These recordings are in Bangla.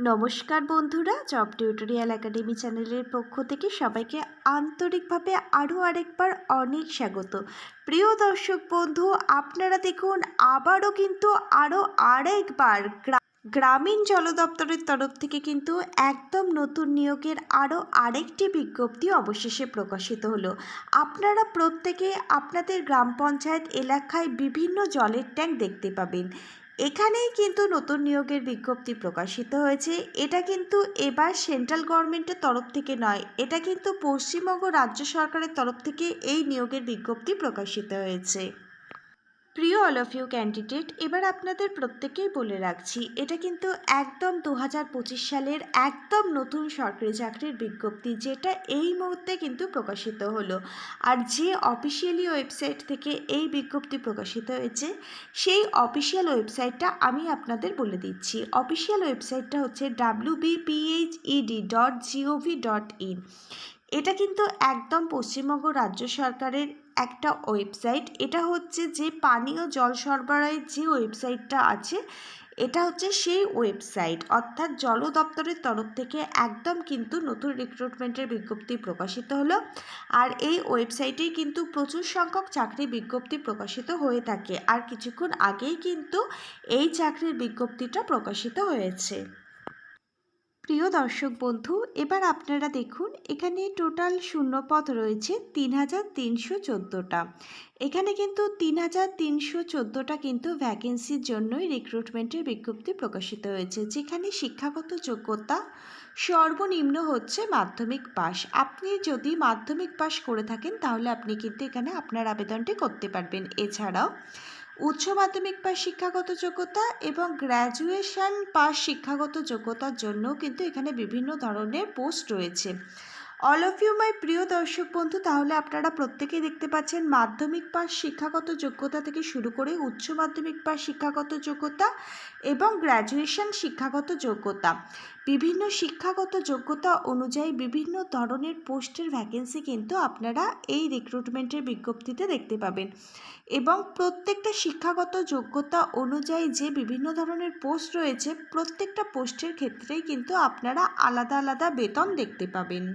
নমস্কার বন্ধুরা জব টিউটোরিয়াল একাডেমি চ্যানেলের পক্ষ থেকে সবাইকে আন্তরিকভাবে আরও আরেকবার অনেক স্বাগত। প্রিয় দর্শক বন্ধু, আপনারা দেখুন, আবারও কিন্তু আরও আরেকবার গ্রা- গ্রামীণ জল দপ্তরের তরফ থেকে কিন্তু একদম নতুন নিয়োগের আরও আরেকটি বিজ্ঞপ্তি অবশেষে প্রকাশিত হলো। আপনারা প্রত্যেকে আপনাদের গ্রাম পঞ্চায়েত এলাকায় বিভিন্ন জলের ট্যাঙ্ক দেখতে পাবেন। এখানেই কিন্তু নতুন নিয়োগের বিজ্ঞপ্তি প্রকাশিত হয়েছে। এটা কিন্তু এবার সেন্ট্রাল গভর্নমেন্টের তরফ থেকে নয়, এটা কিন্তু পশ্চিমবঙ্গ রাজ্য সরকারের তরফ থেকে এই নিয়োগের বিজ্ঞপ্তি প্রকাশিত হয়েছে। প্রিয় অল অফ ইউ ক্যান্ডিডেট, এবার আপনাদের প্রত্যেকেই বলে রাখছি, এটা কিন্তু একদম দু হাজার পঁচিশ সালের একদম নতুন সরকারি চাকরির বিজ্ঞপ্তি, যেটা এই মুহূর্তে কিন্তু প্রকাশিত হলো। আর যে অফিসিয়ালি ওয়েবসাইট থেকে এই বিজ্ঞপ্তি প্রকাশিত হয়েছে, সেই অফিসিয়াল ওয়েবসাইটটা আমি আপনাদের বলে দিচ্ছি। অফিসিয়াল ওয়েবসাইটটা হচ্ছে W dot gov dot in এটা কিন্তু একদম পশ্চিমবঙ্গ রাজ্য সরকারের একটা ওয়েবসাইট। এটা হচ্ছে যে পানীয় জল সরবরাহের যে ওয়েবসাইটটা আছে, এটা হচ্ছে সেই ওয়েবসাইট। অর্থাৎ জল দপ্তরের তরফ থেকে একদম কিন্তু নতুন রিক্রুটমেন্টের বিজ্ঞপ্তি প্রকাশিত হলো। আর এই ওয়েবসাইটেই কিন্তু প্রচুর সংখ্যক চাকরি বিজ্ঞপ্তি প্রকাশিত হয়ে থাকে। আর কিছুক্ষণ আগেই কিন্তু এই চাকরির বিজ্ঞপ্তিটা প্রকাশিত হয়েছে। প্রিয় দর্শক বন্ধু, এবার আপনারা দেখুন, এখানে টোটাল শূন্যপদ রয়েছে তিন হাজার তিনশো চোদ্দোটা। এখানে কিন্তু তিন হাজার তিনশো চোদ্দোটা কিন্তু ভ্যাকেন্সির জন্যই রিক্রুটমেন্টের বিজ্ঞপ্তি প্রকাশিত হয়েছে, যেখানে শিক্ষাগত যোগ্যতা সর্বনিম্ন হচ্ছে মাধ্যমিক পাস আপনি যদি মাধ্যমিক পাস করে থাকেন, তাহলে আপনি কিন্তু এখানে আপনার আবেদনটি করতে পারবেন। এছাড়াও উচ্চ মাধ্যমিক পাস শিক্ষাগত যোগ্যতা এবং গ্র্যাজুয়েশন পাস শিক্ষাগত যোগ্যতার জন্য কিন্তু এখানে বিভিন্ন ধরনের পোস্ট রয়েছে। অল অফ ইউ মাই প্রিয় দর্শক বন্ধু, তাহলে আপনারা প্রত্যেকেই দেখতে পাচ্ছেন মাধ্যমিক পাস শিক্ষাগত যোগ্যতা থেকে শুরু করে উচ্চ মাধ্যমিক পাস শিক্ষাগত যোগ্যতা এবং গ্র্যাজুয়েশন শিক্ষাগত যোগ্যতা। বিভিন্ন শিক্ষাগত যোগ্যতা অনুযায়ী বিভিন্ন ধরনের পোস্টের ভ্যাকেন্সি কিন্তু আপনারা এই রিক্রুটমেন্টের বিজ্ঞপ্তিতে দেখতে পাবেন। এবং প্রত্যেকটা শিক্ষাগত যোগ্যতা অনুযায়ী যে বিভিন্ন ধরনের পোস্ট রয়েছে, প্রত্যেকটা পোস্টের ক্ষেত্রেই কিন্তু আপনারা আলাদা আলাদা বেতন দেখতে পাবেন।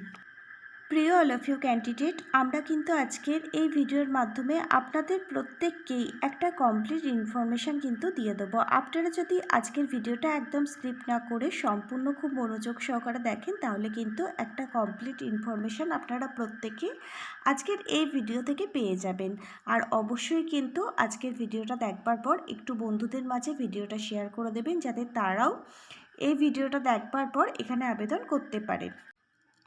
প্রিয় অল অফ ইউ ক্যান্ডিডেট, আমরা কিন্তু আজকের এই ভিডিওর মাধ্যমে আপনাদের প্রত্যেককেই একটা কমপ্লিট ইনফরমেশান কিন্তু দিয়ে দেবো। আপনারা যদি আজকের ভিডিওটা একদম স্কিপ না করে সম্পূর্ণ খুব মনোযোগ সহকারে দেখেন, তাহলে কিন্তু একটা কমপ্লিট ইনফরমেশান আপনারা প্রত্যেকে আজকের এই ভিডিও থেকে পেয়ে যাবেন। আর অবশ্যই কিন্তু আজকের ভিডিওটা দেখবার পর একটু বন্ধুদের মাঝে ভিডিওটা শেয়ার করে দেবেন, যাতে তারাও এই ভিডিওটা দেখবার পর এখানে আবেদন করতে পারেন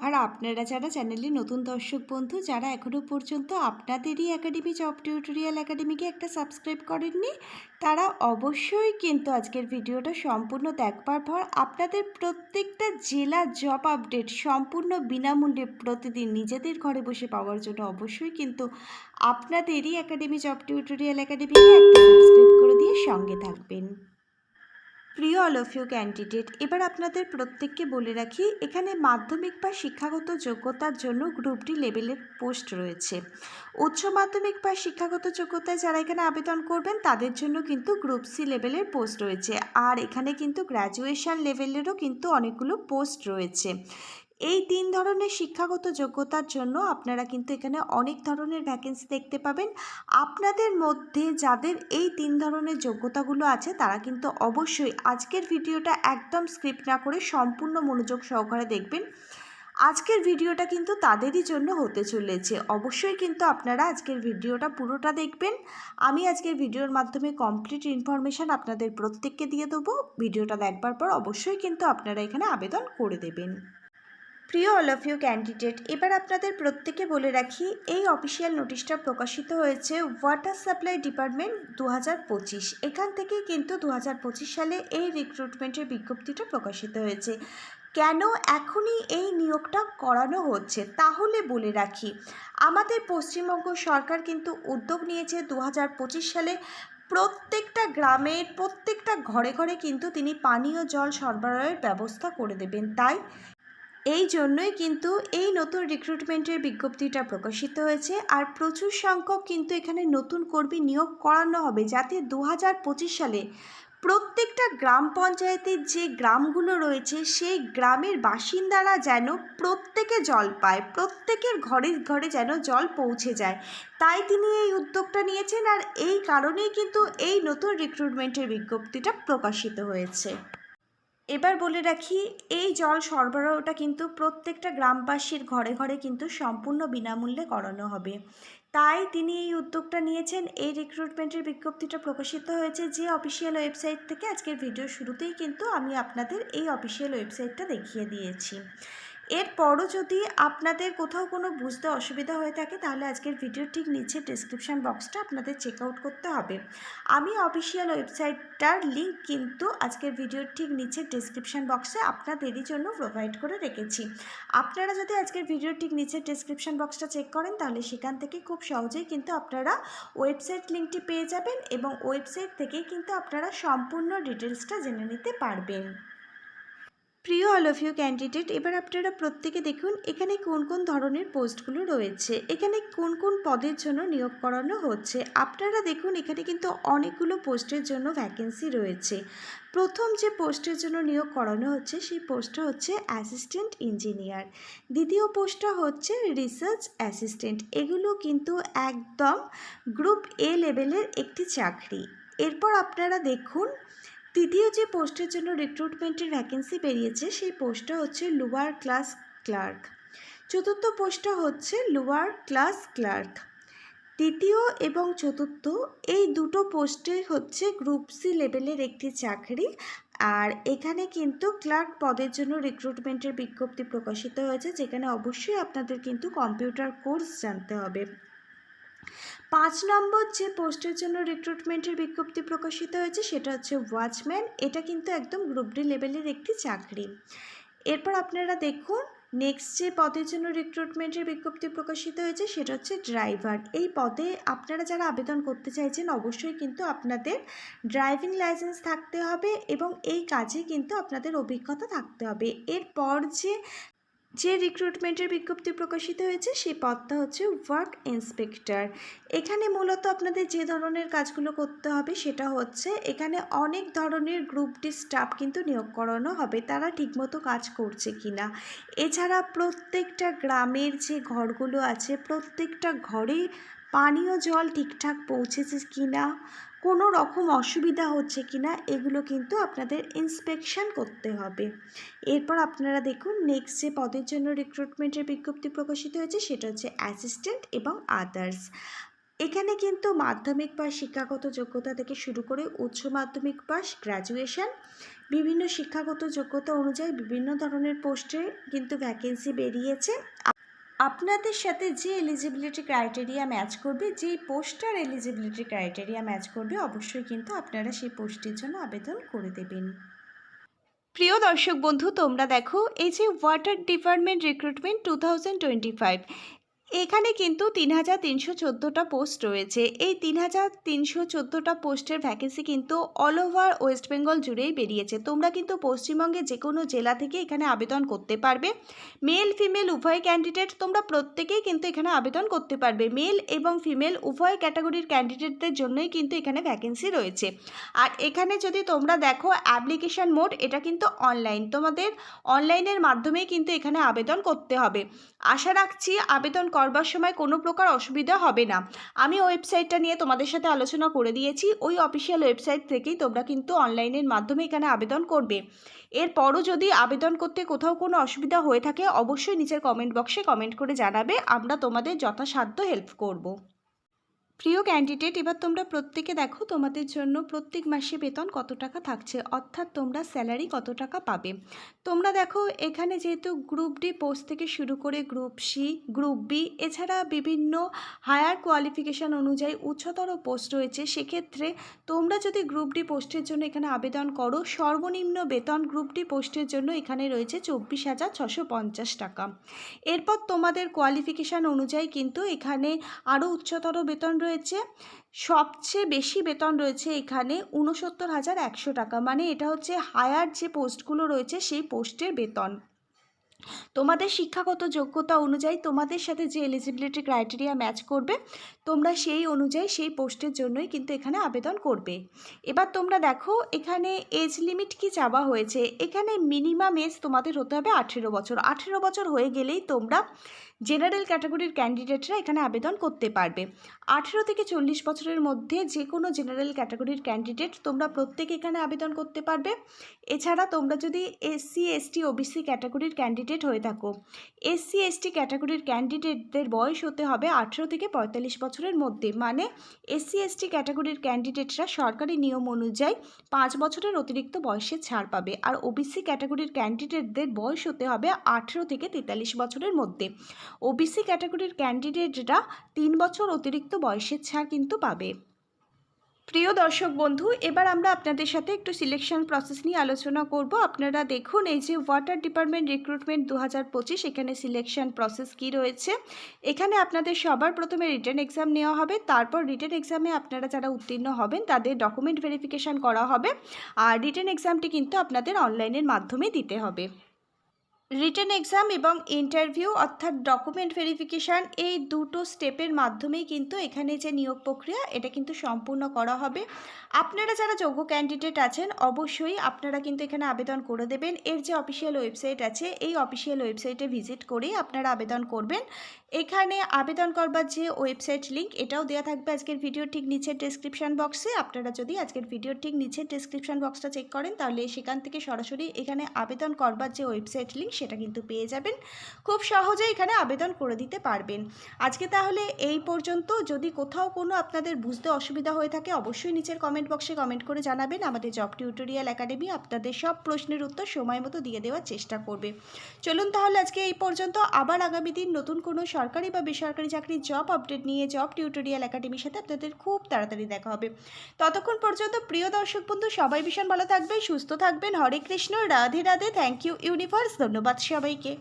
আর আপনারা যারা চ্যানেলে নতুন দর্শক বন্ধু, যারা এখনও পর্যন্ত আপনাদেরই একাডেমি জব টিউটোরিয়াল একাডেমিকে একটা সাবস্ক্রাইব করেননি, তারা অবশ্যই কিন্তু আজকের ভিডিওটা সম্পূর্ণ দেখবার পর আপনাদের প্রত্যেকটা জেলা জব আপডেট সম্পূর্ণ বিনামূল্যে প্রতিদিন নিজেদের ঘরে বসে পাওয়ার জন্য অবশ্যই কিন্তু আপনাদেরই একাডেমি জব টিউটোরিয়াল একাডেমিকে একটা সাবস্ক্রাইব করে দিয়ে সঙ্গে থাকবেন। প্রিয় অল অফ ইউ ক্যান্ডিডেট, এবার আপনাদের প্রত্যেককে বলে রাখি, এখানে মাধ্যমিক বা শিক্ষাগত যোগ্যতার জন্য গ্রুপ ডি লেভেলের পোস্ট রয়েছে। উচ্চ মাধ্যমিক বা শিক্ষাগত যোগ্যতায় যারা এখানে আবেদন করবেন, তাদের জন্য কিন্তু গ্রুপ সি লেভেলের পোস্ট রয়েছে। আর এখানে কিন্তু গ্র্যাজুয়েশন লেভেলেরও কিন্তু অনেকগুলো পোস্ট রয়েছে। এই তিন ধরনের শিক্ষাগত যোগ্যতার জন্য আপনারা কিন্তু এখানে অনেক ধরনের ভ্যাকেন্সি দেখতে পাবেন। আপনাদের মধ্যে যাদের এই তিন ধরনের যোগ্যতাগুলো আছে, তারা কিন্তু অবশ্যই আজকের ভিডিওটা একদম স্ক্রিপ্ট না করে সম্পূর্ণ মনোযোগ সহকারে দেখবেন। আজকের ভিডিওটা কিন্তু তাদেরই জন্য হতে চলেছে। অবশ্যই কিন্তু আপনারা আজকের ভিডিওটা পুরোটা দেখবেন। আমি আজকের ভিডিওর মাধ্যমে কমপ্লিট ইনফরমেশান আপনাদের প্রত্যেককে দিয়ে দেবো। ভিডিওটা দেখবার পর অবশ্যই কিন্তু আপনারা এখানে আবেদন করে দেবেন। প্রিয় অল অফ ইউ ক্যান্ডিডেট, এবার আপনাদের প্রত্যেকে বলে রাখি, এই অফিসিয়াল নোটিশটা প্রকাশিত হয়েছে ওয়াটার সাপ্লাই ডিপার্টমেন্ট দু পঁচিশ। এখান থেকেই কিন্তু দু হাজার পঁচিশ সালে এই রিক্রুটমেন্টের বিজ্ঞপ্তিটা প্রকাশিত হয়েছে। কেন এখনই এই নিয়োগটা করানো হচ্ছে? তাহলে বলে রাখি, আমাদের পশ্চিমবঙ্গ সরকার কিন্তু উদ্যোগ নিয়েছে দু হাজার পঁচিশ সালে প্রত্যেকটা গ্রামের প্রত্যেকটা ঘরে ঘরে কিন্তু তিনি পানীয় জল সরবরাহের ব্যবস্থা করে দেবেন। তাই এই জন্যই কিন্তু এই নতুন রিক্রুটমেন্টের বিজ্ঞপ্তিটা প্রকাশিত হয়েছে আর প্রচুর সংখ্যক কিন্তু এখানে নতুন কর্মী নিয়োগ করানো হবে যাতে দু হাজার পঁচিশ সালে প্রত্যেকটা গ্রাম পঞ্চায়েতের যে গ্রামগুলো রয়েছে সেই গ্রামের বাসিন্দারা যেন প্রত্যেকে জল পায়, প্রত্যেকের ঘরে ঘরে যেন জল পৌঁছে যায়। তাই তিনি এই উদ্যোগটা নিয়েছেন আর এই কারণেই কিন্তু এই নতুন রিক্রুটমেন্টের বিজ্ঞপ্তিটা প্রকাশিত হয়েছে। এবার বলে রাখি, এই জল সরবরাহটা কিন্তু প্রত্যেকটা গ্রামবাসীর ঘরে ঘরে কিন্তু সম্পূর্ণ বিনামূল্যে করানো হবে। তাই তিনি এই উদ্যোগটা নিয়েছেন। এই রিক্রুটমেন্টের বিজ্ঞপ্তিটা প্রকাশিত হয়েছে যে অফিসিয়াল ওয়েবসাইট থেকে। আজকের ভিডিও শুরুতেই কিন্তু আমি আপনাদের এই অফিসিয়াল ওয়েবসাইটটা দেখিয়ে দিয়েছি। এরপরও যদি আপনাদের কোথাও কোনো বুঝতে অসুবিধা হয়ে থাকে, তাহলে আজকের ভিডিওর ঠিক নিচে ডিসক্রিপশান বক্সটা আপনাদের চেক আউট করতে হবে। আমি অফিসিয়াল ওয়েবসাইটটার লিঙ্ক কিন্তু আজকের ভিডিওর ঠিক নিচে ডিসক্রিপশান বক্সে আপনাদেরই জন্য প্রোভাইড করে রেখেছি। আপনারা যদি আজকের ভিডিওর ঠিক নিচে ডিসক্রিপশান বক্সটা চেক করেন, তাহলে সেখান থেকে খুব সহজেই কিন্তু আপনারা ওয়েবসাইট লিঙ্কটি পেয়ে যাবেন এবং ওয়েবসাইট থেকেই কিন্তু আপনারা সম্পূর্ণ ডিটেলসটা জেনে নিতে পারবেন। প্রিয় অল অফ ইউ ক্যান্ডিডেট এবার আপনারা প্রত্যেকে দেখুন এখানে কোন কোন ধরনের পোস্টগুলো রয়েছে। এখানে কোন কোন পদের জন্য নিয়োগ করানো হচ্ছে। আপনারা দেখুন এখানে কিন্তু অনেকগুলো পোস্টের জন্য ভ্যাকেন্সি রয়েছে। প্রথম যে পোস্টের জন্য নিয়োগ করানো হচ্ছে, সেই পোস্টটা হচ্ছে অ্যাসিস্ট্যান্ট ইঞ্জিনিয়ার দ্বিতীয় পোস্টটা হচ্ছে রিসার্চ অ্যাসিস্ট্যান্ট এগুলো কিন্তু একদম গ্রুপ এ লেভেলের একটি চাকরি। এরপর আপনারা দেখুন তৃতীয় যে পোস্টের জন্য রিক্রুটমেন্টের ভ্যাকেন্সি বেরিয়েছে, সেই পোস্টটা হচ্ছে লোয়ার ক্লাস ক্লার্ক চতুর্থ পোস্টটা হচ্ছে লোয়ার ক্লাস ক্লার্ক তৃতীয় এবং চতুর্থ, এই দুটো পোস্টে হচ্ছে গ্রুপ সি লেভেলের একটি চাকরি, আর এখানে কিন্তু ক্লার্ক পদের জন্য রিক্রুটমেন্টের বিজ্ঞপ্তি প্রকাশিত হয়েছে, যেখানে অবশ্যই আপনাদের কিন্তু কম্পিউটার কোর্স জানতে হবে। পাঁচ নম্বর যে পোস্টের জন্য রিক্রুটমেন্টের বিজ্ঞপ্তি প্রকাশিত হয়েছে, সেটা হচ্ছে ওয়াচম্যান এটা কিন্তু একদম গ্রুপ ডি লেভেলের একটি চাকরি। এরপর আপনারা দেখুন নেক্সট যে পদের জন্য রিক্রুটমেন্টের বিজ্ঞপ্তি প্রকাশিত হয়েছে, সেটা হচ্ছে ড্রাইভার এই পদে আপনারা যারা আবেদন করতে চাইছেন, অবশ্যই কিন্তু আপনাদের ড্রাইভিং লাইসেন্স থাকতে হবে এবং এই কাজে কিন্তু আপনাদের অভিজ্ঞতা থাকতে হবে। এরপর যে যে রিক্রুটমেন্টের বিজ্ঞপ্তি প্রকাশিত হয়েছে, সেই পদটা হচ্ছে ওয়ার্ক ইন্সপেক্টর এখানে মূলত আপনাদের যে ধরনের কাজগুলো করতে হবে, সেটা হচ্ছে এখানে অনেক ধরনের গ্রুপ ডি স্টাফ কিন্তু নিয়োগ করানো হবে, তারা ঠিকমতো কাজ করছে কি না এছাড়া প্রত্যেকটা গ্রামের যে ঘরগুলো আছে, প্রত্যেকটা ঘরে পানীয় জল ঠিকঠাক পৌঁছেছে কি না কোনো রকম অসুবিধা হচ্ছে কি না এগুলো কিন্তু আপনাদের ইন্সপেকশন করতে হবে। এরপর আপনারা দেখুন নেক্সট যে পদের জন্য রিক্রুটমেন্টের বিজ্ঞপ্তি প্রকাশিত হয়েছে, সেটা হচ্ছে অ্যাসিস্ট্যান্ট এবং আদার্স এখানে কিন্তু মাধ্যমিক পাস শিক্ষাগত যোগ্যতা থেকে শুরু করে উচ্চ মাধ্যমিক পাস গ্র্যাজুয়েশন বিভিন্ন শিক্ষাগত যোগ্যতা অনুযায়ী বিভিন্ন ধরনের পোস্টে কিন্তু ভ্যাকেন্সি বেরিয়েছে। আপনাদের সাথে যে এলিজিবিলিটি ক্রাইটেরিয়া ম্যাচ করবে যে পোস্টার এলিজিবিলিটি ক্রাইটেরিয়া ম্যাচ করবে, অবশ্যই কিন্তু আপনারা সেই পোস্টের জন্য আবেদন করে দেবেন। প্রিয় দর্শক বন্ধু, তোমরা দেখো, এই যে water department recruitment two thousand twenty five এখানে কিন্তু তিন হাজার তিনশো চোদ্দোটা পোস্ট রয়েছে। এই তিন হাজার তিনশো চোদ্দোটা পোস্টের ভ্যাকেন্সি কিন্তু অল ওভার ওয়েস্ট বেঙ্গল জুড়েই বেরিয়েছে। তোমরা কিন্তু পশ্চিমবঙ্গে যে কোনো জেলা থেকে এখানে আবেদন করতে পারবে। মেল ফিমেল উভয় ক্যান্ডিডেট তোমরা প্রত্যেকেই কিন্তু এখানে আবেদন করতে পারবে। মেল এবং ফিমেল উভয় ক্যাটাগরির ক্যান্ডিডেটদের জন্যই কিন্তু এখানে ভ্যাকেন্সি রয়েছে। আর এখানে যদি তোমরা দেখো অ্যাপ্লিকেশান মোড এটা কিন্তু অনলাইন তোমাদের অনলাইনের মাধ্যমেই কিন্তু এখানে আবেদন করতে হবে। আশা রাখছি আবেদন করবার সময় কোনো প্রকার অসুবিধা হবে না। আমি ওয়েবসাইটটা নিয়ে তোমাদের সাথে আলোচনা করে দিয়েছি। ওই অফিসিয়াল ওয়েবসাইট থেকেই তোমরা কিন্তু অনলাইনের মাধ্যমে এখানে আবেদন করবে। এরপরও যদি আবেদন করতে কোথাও কোনো অসুবিধা হয়ে থাকে, অবশ্যই নিচের কমেন্ট বক্সে কমেন্ট করে জানাবে। আমরা তোমাদের যথাসাধ্য হেল্প করব। প্রিয় ক্যান্ডিডেট এবার তোমরা প্রত্যেকে দেখো তোমাদের জন্য প্রত্যেক মাসে বেতন কত টাকা থাকছে, অর্থাৎ তোমরা স্যালারি কত টাকা পাবে। তোমরা দেখো এখানে যেহেতু গ্রুপ ডি পোস্ট থেকে শুরু করে গ্রুপ সি গ্রুপ বি এছাড়া বিভিন্ন হায়ার কোয়ালিফিকেশান অনুযায়ী উচ্চতর পোস্ট রয়েছে, সেক্ষেত্রে তোমরা যদি গ্রুপ ডি পোস্টের জন্য এখানে আবেদন করো, সর্বনিম্ন বেতন গ্রুপ ডি পোস্টের জন্য এখানে রয়েছে চব্বিশ হাজার ছশো পঞ্চাশ টাকা। এরপর তোমাদের কোয়ালিফিকেশান অনুযায়ী কিন্তু এখানে আরও উচ্চতর বেতন রয়েছে। সবচেয়ে বেশি বেতন রয়েছে এখানে উনসত্তর হাজার একশো টাকা। মানে এটা হচ্ছে হায়ার যে পোস্টগুলো রয়েছে সেই পোস্টের বেতন। তোমাদের শিক্ষাগত যোগ্যতা অনুযায়ী তোমাদের সাথে যে এলিজিবিলিটি ক্রাইটেরিয়া ম্যাচ করবে, তোমরা সেই অনুযায়ী সেই পোস্টের জন্যই কিন্তু এখানে আবেদন করবে। এবার তোমরা দেখো, এখানে এজ লিমিট কি চাওয়া হয়েছে? এখানে মিনিমাম এজ তোমাদের হতে হবে আঠেরো বছর। আঠেরো বছর হয়ে গেলেই তোমরা জেনারেল ক্যাটাগরির ক্যান্ডিডেটরা এখানে আবেদন করতে পারবে। আঠেরো থেকে চল্লিশ বছরের মধ্যে যে কোনো জেনারেল ক্যাটাগরির ক্যান্ডিডেট তোমরা প্রত্যেকে এখানে আবেদন করতে পারবে। এছাড়া তোমরা যদি এসসি, এসটি, ওবিসি ক্যাটাগরির ক্যান্ডিডেট হয়ে থাকো, এসসি, এসটি ক্যাটাগরির ক্যান্ডিডেটদের বয়স হতে হবে আঠেরো থেকে পঁয়তাল্লিশ বছরের মধ্যে। মানে এসসি, এসটি ক্যাটাগরির ক্যান্ডিডেটরা সরকারি নিয়ম অনুযায়ী পাঁচ বছরের অতিরিক্ত বয়সে ছাড় পাবে আর ওবিসি ক্যাটাগরির ক্যান্ডিডেটদের বয়স হতে হবে আঠেরো থেকে তেতাল্লিশ বছরের মধ্যে। ওবিসি ক্যাটাগরির ক্যান্ডিডেটরা তিন বছর অতিরিক্ত বয়সের ছাড় কিন্তু পাবে। প্রিয় দর্শক বন্ধু, এবার আমরা আপনাদের সাথে একটু সিলেকশন প্রসেস নিয়ে আলোচনা করব। আপনারা দেখুন এই যে ওয়াটার ডিপার্টমেন্ট রিক্রুটমেন্ট দু হাজার পঁচিশ, এখানে সিলেকশন প্রসেস কি রয়েছে। এখানে আপনাদের সবার প্রথমে রিটার্ন এক্সাম নেওয়া হবে। তারপর রিটার্ন এক্সামে আপনারা যারা উত্তীর্ণ হবেন, তাদের ডকুমেন্ট ভেরিফিকেশান করা হবে। আর রিটার্ন এক্সামটি কিন্তু আপনাদের অনলাইনের মাধ্যমে দিতে হবে। রিটেন এক্সাম এবং ইন্টারভিউ অর্থাৎ ডকুমেন্ট ভেরিফিকেশান এই দুটো স্টেপের মাধ্যমেই কিন্তু এখানে যে নিয়োগ প্রক্রিয়া, এটা কিন্তু সম্পূর্ণ করা হবে। আপনারা যারা যোগ্য ক্যান্ডিডেট আছেন, অবশ্যই আপনারা কিন্তু এখানে আবেদন করে দেবেন। এর যে অফিসিয়াল ওয়েবসাইট আছে, এই অফিসিয়াল ওয়েবসাইটে ভিজিট করেই আপনারা আবেদন করবেন। এখানে আবেদন করবার যে ওয়েবসাইট লিঙ্ক এটাও দেওয়া থাকবে আজকের ভিডিও ঠিক নিচের ডেসক্রিপশন বক্সে আপনারা যদি আজকের ভিডিওর ঠিক নিচের ডেসক্রিপশন বক্সটা চেক করেন, তাহলে সেখান থেকে সরাসরি এখানে আবেদন করবার যে ওয়েবসাইট লিঙ্ক সেটা কিন্তু পেয়ে যাবেন। খুব সহজে এখানে আবেদন করে দিতে পারবেন। আজকে তাহলে এই পর্যন্ত। যদি কোথাও কোনো আপনাদের বুঝতে অসুবিধা হয়ে থাকে, অবশ্যই নিচের কমেন্ট বক্সে কমেন্ট করে জানাবেন। আমাদের জব টিউটোরিয়াল একাডেমি আপনাদের সব প্রশ্নের উত্তর সময় মতো দিয়ে দেওয়ার চেষ্টা করবে। চলুন তাহলে আজকে এই পর্যন্ত। আবার আগামী দিন নতুন কোনো সরকারি বা বেসরকারি চাকরির জব আপডেট নিয়ে জব টিউটোরিয়াল একাডেমির সাথে আপনাদের খুব তাড়াতাড়ি দেখা হবে। ততক্ষণ পর্যন্ত প্রিয় দর্শক বন্ধু, সবাই ভীষণ ভালো থাকবেন, সুস্থ থাকবেন। Hare Krishna, Radhe Radhe. Thank you universe ধন্যবাদ। সবাইকে